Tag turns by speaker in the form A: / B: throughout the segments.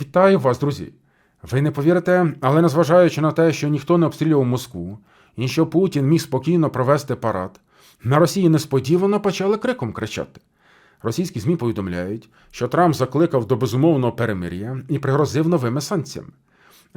A: Вітаю вас, друзі! Ви не повірите, але незважаючи на те, що ніхто не обстрілював Москву, і що Путін міг спокійно провести парад, на Росії несподівано почали криком кричати. Російські ЗМІ повідомляють, що Трамп закликав до безумовного перемир'я і пригрозив новими санкціями.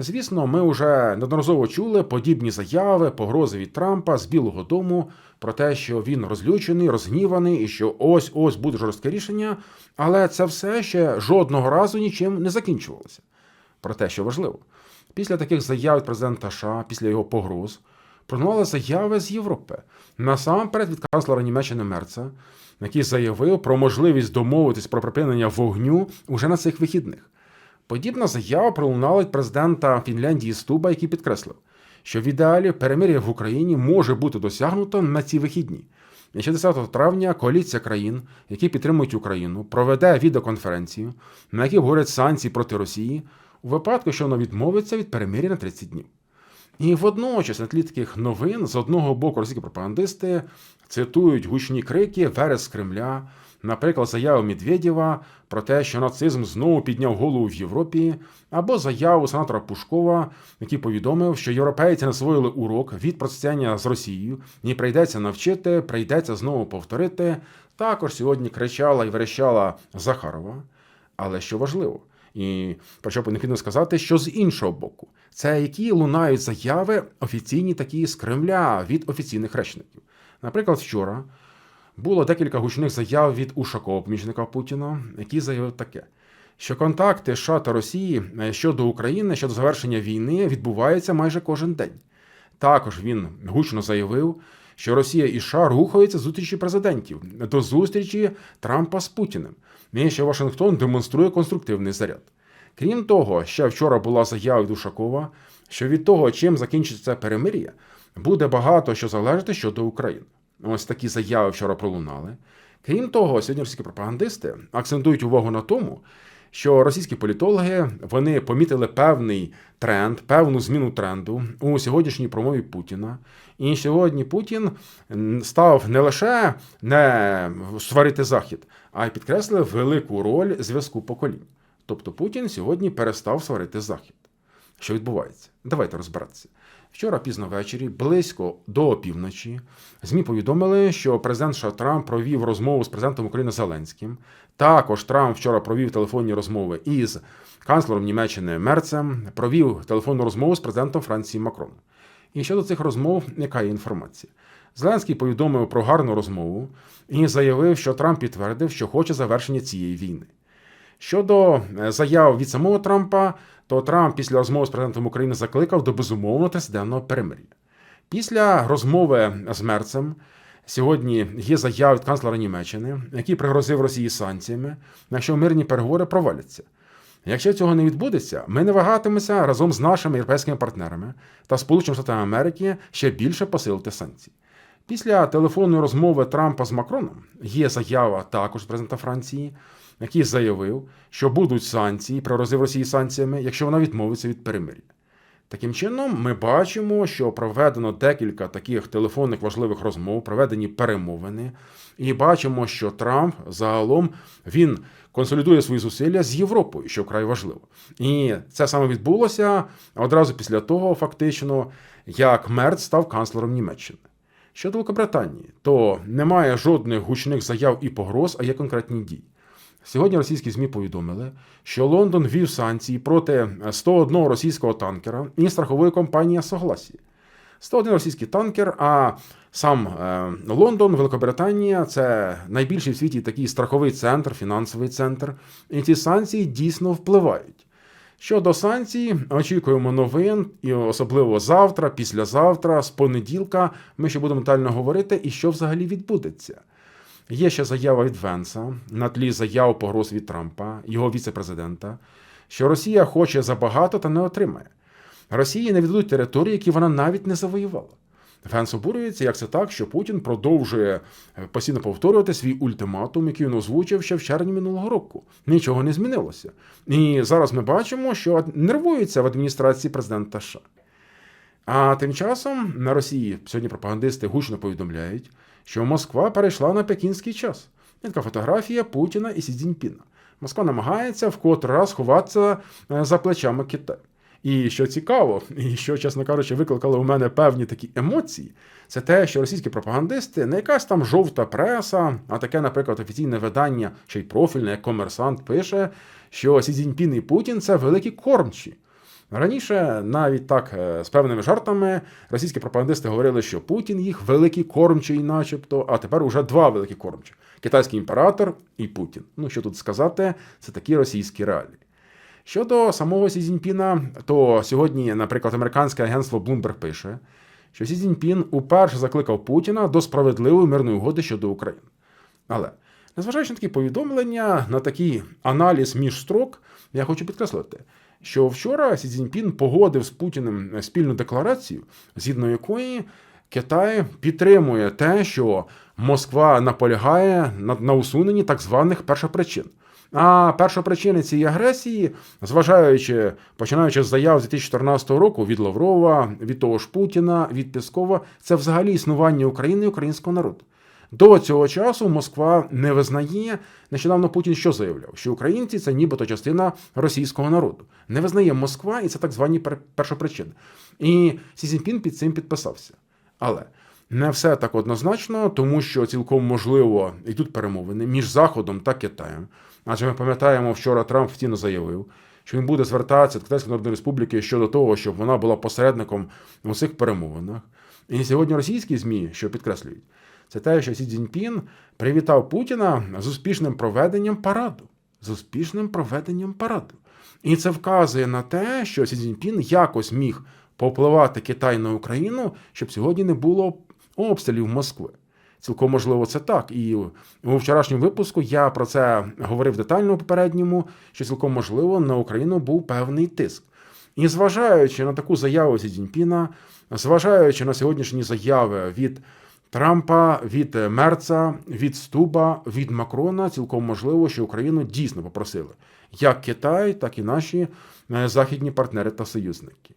A: Звісно, ми вже неодноразово чули подібні заяви, погрози від Трампа з Білого Дому про те, що він розлючений, розгніваний і що ось ось буде жорстке рішення, але це все ще жодного разу нічим не закінчувалося. Про те, що важливо, після таких заяв президента США, після його погроз, пролунали заяви з Європи. Насамперед від канцлера Німеччини Мерца, який заявив про можливість домовитись про припинення вогню уже на цих вихідних. Подібна заява пролунала від президента Фінляндії Стуба, який підкреслив, що в ідеалі перемир'я в Україні може бути досягнуто на ці вихідні. І ще 10 травня коаліція країн, які підтримують Україну, проведе відеоконференцію, на якій говорять санкції проти Росії, у випадку, що вона відмовиться від перемир'я на 30 днів. І водночас на тлі таких новин з одного боку російські пропагандисти цитують гучні крики Верес Кремля, наприклад, заяву Медведєва про те, що нацизм знову підняв голову в Європі, або заяву сенатора Пушкова, який повідомив, що європейці насвоїли урок від протистояння з Росією, і прийдеться навчити, прийдеться знову повторити. Також сьогодні кричала і верещала Захарова. Але що важливо, і про що необхідно сказати, що з іншого боку, це які лунають заяви офіційні такі з Кремля від офіційних речників. Наприклад, вчора було декілька гучних заяв від Ушакова, помічника Путіна, який заявив таке. Що контакти США та Росії щодо України щодо завершення війни відбуваються майже кожен день. Також він гучно заявив, що Росія і США рухаються зустрічі президентів до зустрічі Трампа з Путіним, і що Вашингтон демонструє конструктивний заряд. Крім того, ще вчора була заява від Ушакова, що від того, чим закінчиться перемир'я, буде багато що залежати щодо України. Ось такі заяви вчора пролунали. Крім того, сьогодні російські пропагандисти акцентують увагу на тому, що російські політологи вони помітили певний тренд, певну зміну тренду у сьогоднішній промові Путіна. І сьогодні Путін став не лише не сварити захід, а й підкреслив велику роль зв'язку поколінь. Тобто Путін сьогодні перестав сварити захід. Що відбувається? Давайте розбиратися. Вчора пізно ввечері, близько до опівночі, ЗМІ повідомили, що президент США Трамп провів розмову з президентом України Зеленським. Також Трамп вчора провів телефонні розмови із канцлером Німеччини Мерцем, провів телефонну розмову з президентом Франції Макроном. І щодо цих розмов, яка є інформація? Зеленський повідомив про гарну розмову і заявив, що Трамп підтвердив, що хоче завершення цієї війни. Щодо заяв від самого Трампа, то Трамп після розмови з президентом України закликав до безумовно тридцятиденного перемир'я. Після розмови з Мерцем сьогодні є заява від канцлера Німеччини, який пригрозив Росії санкціями, якщо мирні переговори проваляться. Якщо цього не відбудеться, ми не вагатимемося разом з нашими європейськими партнерами та Сполученими Штатами Америки ще більше посилити санкції. Після телефонної розмови Трампа з Макроном є заява також президента Франції, який заявив, що будуть санкції, пригрозив Росії санкціями, якщо вона відмовиться від перемир'я. Таким чином, ми бачимо, що проведено декілька таких телефонних важливих розмов, проведені перемовини, і бачимо, що Трамп загалом він консолідує свої зусилля з Європою, що вкрай важливо. І це саме відбулося одразу після того, фактично, як Мерц став канцлером Німеччини. Щодо Великобританії, то немає жодних гучних заяв і погроз, а є конкретні дії. Сьогодні російські ЗМІ повідомили, що Лондон ввів санкції проти 101 російського танкера і страхової компанії Согласі. 101 російський танкер, а сам е, Лондон, Великобританія це найбільший в світі такий страховий центр, фінансовий центр. І ці санкції дійсно впливають. Щодо санкцій, очікуємо новин, і особливо завтра, післязавтра, з понеділка, ми ще будемо детально говорити, і що взагалі відбудеться. Є ще заява від Венса на тлі заяв погроз від Трампа, його віце-президента, що Росія хоче забагато та не отримає. Росії не віддадуть території, які вона навіть не завоювала. Венс обурюється, як це так, що Путін продовжує постійно повторювати свій ультиматум, який він озвучив ще в червні минулого року. Нічого не змінилося. І зараз ми бачимо, що нервується в адміністрації президента США. А тим часом на Росії сьогодні пропагандисти гучно повідомляють, що Москва перейшла на пекінський час. Є така фотографія Путіна і Сі Цзіньпіна. Москва намагається вкотре раз ховатися е, за плечами Китаю. І що цікаво, і що, чесно кажучи, викликало у мене певні такі емоції, це те, що російські пропагандисти не якась там жовта преса, а таке, наприклад, офіційне видання, ще й профільне, як комерсант, пише, що Сі Цзіньпін і Путін це великі кормчі. Раніше навіть так е, з певними жартами російські пропагандисти говорили, що Путін їх великий кормчий, начебто, а тепер уже два великі кормчі: китайський імператор і Путін. Ну що тут сказати, це такі російські реалії. Щодо самого Сі Цзіньпіна, то сьогодні, наприклад, американське агентство Bloomberg пише, що Сі Цзіньпін уперше закликав Путіна до справедливої мирної угоди щодо України. Але незважаючи на такі повідомлення, на такий аналіз між строк, я хочу підкреслити, що вчора Сі Цзіньпін погодив з Путіним спільну декларацію, згідно якої Китай підтримує те, що Москва наполягає на, на усуненні так званих першопричин. А першопричини цієї агресії, зважаючи, починаючи з заяв з 2014 року від Лаврова, від того ж Путіна, від Піскова, це взагалі існування України і українського народу. До цього часу Москва не визнає. Нещодавно Путін що заявляв? Що українці це нібито частина російського народу. Не визнає Москва, і це так звані першопричини. І Сі Цзіньпін під цим підписався. Але не все так однозначно, тому що цілком можливо йдуть перемовини між Заходом та Китаєм. Адже ми пам'ятаємо, вчора Трамп втіно заявив, що він буде звертатися до Китайської Народної Республіки щодо того, щоб вона була посередником у цих перемовинах. І сьогодні російські ЗМІ, що підкреслюють, це те, що Сі Цзіньпін привітав Путіна з успішним проведенням параду. З успішним проведенням параду. І це вказує на те, що Сі Цзіньпін якось міг попливати Китай на Україну, щоб сьогодні не було обстрілів Москви. Цілком можливо, це так. І у вчорашньому випуску я про це говорив детально у попередньому, що цілком можливо на Україну був певний тиск. І зважаючи на таку заяву Сі Цзіньпіна, зважаючи на сьогоднішні заяви від Трампа, від Мерца, від Стуба, від Макрона, цілком можливо, що Україну дійсно попросили як Китай, так і наші е, західні партнери та союзники.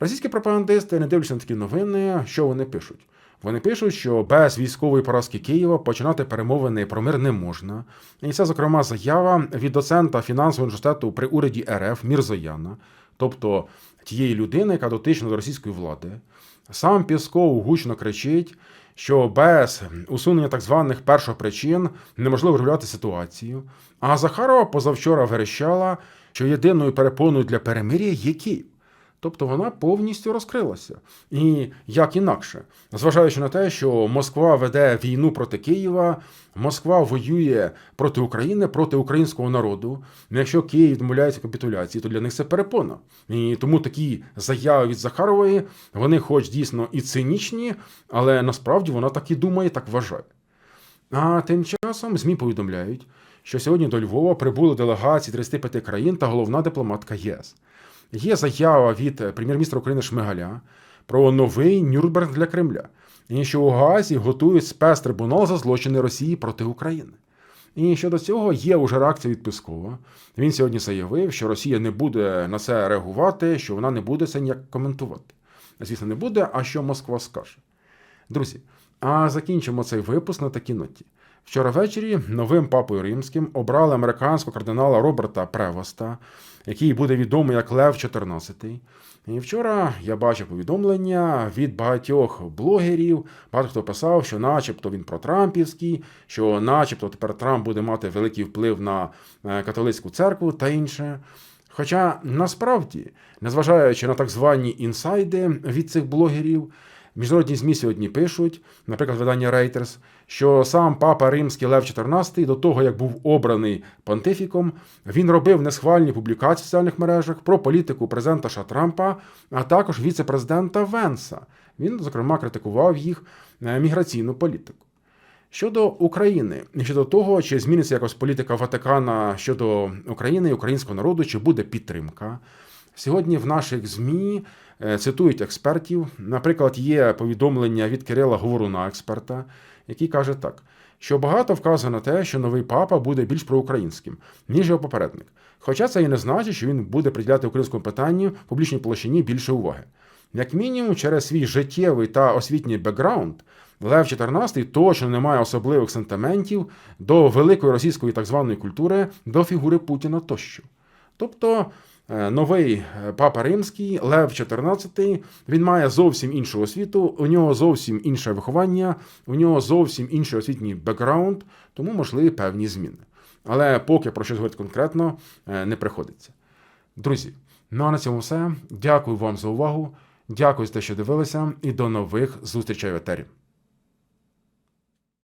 A: Російські пропагандисти, не дивлячись на такі новини, що вони пишуть. Вони пишуть, що без військової поразки Києва починати перемовини про мир не можна. І це, зокрема, заява від доцента фінансового університету при уряді РФ Мірзояна, тобто тієї людини, яка дотична до російської влади. Сам Пісков гучно кричить, що без усунення так званих першопричин неможливо регулювати ситуацію. А Захарова позавчора верещала, що єдиною перепоною для перемир'я є Київ. Тобто вона повністю розкрилася. І як інакше, зважаючи на те, що Москва веде війну проти Києва, Москва воює проти України, проти українського народу. Якщо Київ відмовляється капітуляції, то для них це перепона. І тому такі заяви від Захарової, вони, хоч дійсно і цинічні, але насправді вона так і думає, так вважає. А тим часом ЗМІ повідомляють, що сьогодні до Львова прибули делегації 35 країн та головна дипломатка ЄС. Є заява від прем'єр-міністра України Шмигаля про новий Нюрнберг для Кремля, і що у Гаазі готують спецтрибунал за злочини Росії проти України. І щодо цього є вже реакція від Пескова. Він сьогодні заявив, що Росія не буде на це реагувати, що вона не буде це ніяк коментувати. Звісно, не буде, а що Москва скаже. Друзі, а закінчимо цей випуск на такій ноті. Вчора ввечері новим папою римським обрали американського кардинала Роберта Превоста, який буде відомий як Лев XIV. І вчора я бачив повідомлення від багатьох блогерів. Багато хто писав, що, начебто, він протрампівський, що, начебто, тепер Трамп буде мати великий вплив на е, католицьку церкву та інше. Хоча насправді, незважаючи на так звані інсайди від цих блогерів, Міжнародні ЗМІ сьогодні пишуть, наприклад, видання Reuters, що сам папа Римський Лев XIV до того, як був обраний понтифіком, він робив несхвальні публікації в соціальних мережах про політику президента Ша Трампа, а також віце-президента Венса. Він, зокрема, критикував їх е, міграційну політику. Щодо України, щодо того, чи зміниться якось політика Ватикана щодо України і українського народу, чи буде підтримка. Сьогодні в наших ЗМІ е, цитують експертів. Наприклад, є повідомлення від Кирила Говоруна, експерта, який каже так, що багато вказує на те, що новий папа буде більш проукраїнським, ніж його попередник. Хоча це і не значить, що він буде приділяти українському питанню публічній площині більше уваги. Як мінімум, через свій життєвий та освітній бекграунд, Лев XIV точно не має особливих сентиментів до великої російської так званої культури, до фігури Путіна тощо. Тобто новий е, папа римський, Лев XIV, він має зовсім іншу освіту, у нього зовсім інше виховання, у нього зовсім інший освітній бекграунд, тому можливі певні зміни. Але поки про щось говорити конкретно е, не приходиться. Друзі, ну а на цьому все. Дякую вам за увагу. Дякую за те, що дивилися, і до нових зустрічей в етері.